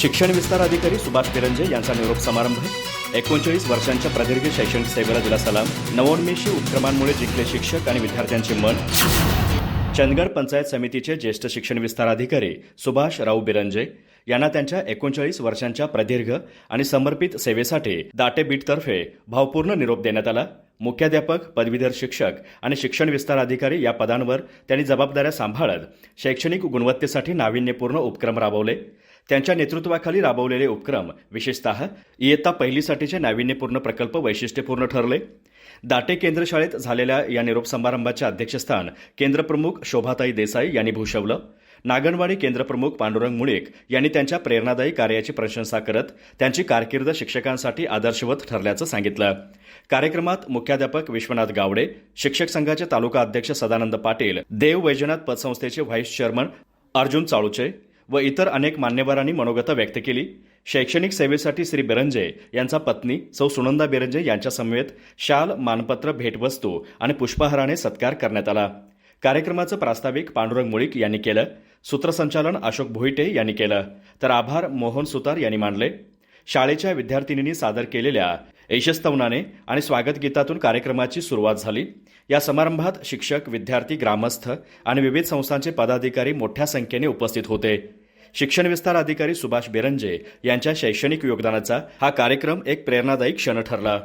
शिक्षण विस्तार अधिकारी सुभाष पिरंजे यांचा निरोप समारंभ. एकोणचाळीस वर्षांच्या प्रदीर्घ शैक्षणिक सेवेला दिला सलाम. नवोन्मेषी उपक्रमांमुळे जिंकले शिक्षक आणि विद्यार्थ्यांचे मन. चंदगड पंचायत समितीचे ज्येष्ठ शिक्षण विस्तार अधिकारी सुभाष राऊ बिरंजे यांना त्यांच्या एकोणचाळीस वर्षांच्या प्रदीर्घ आणि समर्पित सेवेसाठी दाटे बीटतर्फे भावपूर्ण निरोप देण्यात आला. मुख्याध्यापक पदवीधर शिक्षक आणि शिक्षण विस्तार अधिकारी या पदांवर त्यांनी जबाबदाऱ्या सांभाळत शैक्षणिक गुणवत्तेसाठी नाविन्यपूर्ण उपक्रम राबवले. त्यांच्या नेतृत्वाखाली राबवलेले उपक्रम विशेषतः इयत्ता पहिलीसाठीचे नाविन्यपूर्ण प्रकल्प वैशिष्ट्यपूर्ण ठरले. दाटे केंद्र शाळेत झालेल्या या निरोप समारंभाचे अध्यक्षस्थान केंद्रप्रमुख शोभाताई देसाई यांनी भूषवलं. नागणवाडी केंद्रप्रमुख पांडुरंग मुळीक यांनी त्यांच्या प्रेरणादायी कार्याची प्रशंसा करत त्यांची कारकीर्द शिक्षकांसाठी आदर्शवत ठरल्याचं सांगितलं. कार्यक्रमात मुख्याध्यापक विश्वनाथ गावडे शिक्षक संघाचे तालुका अध्यक्ष सदानंद पाटील देव वैजनाथ पतसंस्थेचे व्हाईस चेअरमन अर्जुन चाळुचे व इतर अनेक मान्यवरांनी मनोगत व्यक्त केली. शैक्षणिक सेवेसाठी श्री बिरंजे यांचा पत्नी सौ सुनंदा बिरंजे यांच्यासमवेत शाल मानपत्र भेटवस्तू आणि पुष्पहाराने सत्कार करण्यात आला. कार्यक्रमाचं प्रास्ताविक पांडुरंग मुळीक यांनी केलं. सूत्रसंचालन अशोक भोईटे यांनी केलं. तर आभार मोहन सुतार यांनी मानले. शाळेच्या विद्यार्थिनींनी सादर केलेल्या यशस्तवनाने आणि स्वागत गीतातून कार्यक्रमाची सुरुवात झाली. या समारंभात शिक्षक विद्यार्थी ग्रामस्थ आणि विविध संस्थांचे पदाधिकारी मोठ्या संख्येने उपस्थित होते. शिक्षण विस्तार अधिकारी सुभाष बेरंजे यांच्या शैक्षणिक योगदानाचा हा कार्यक्रम एक प्रेरणादायी क्षण ठरला.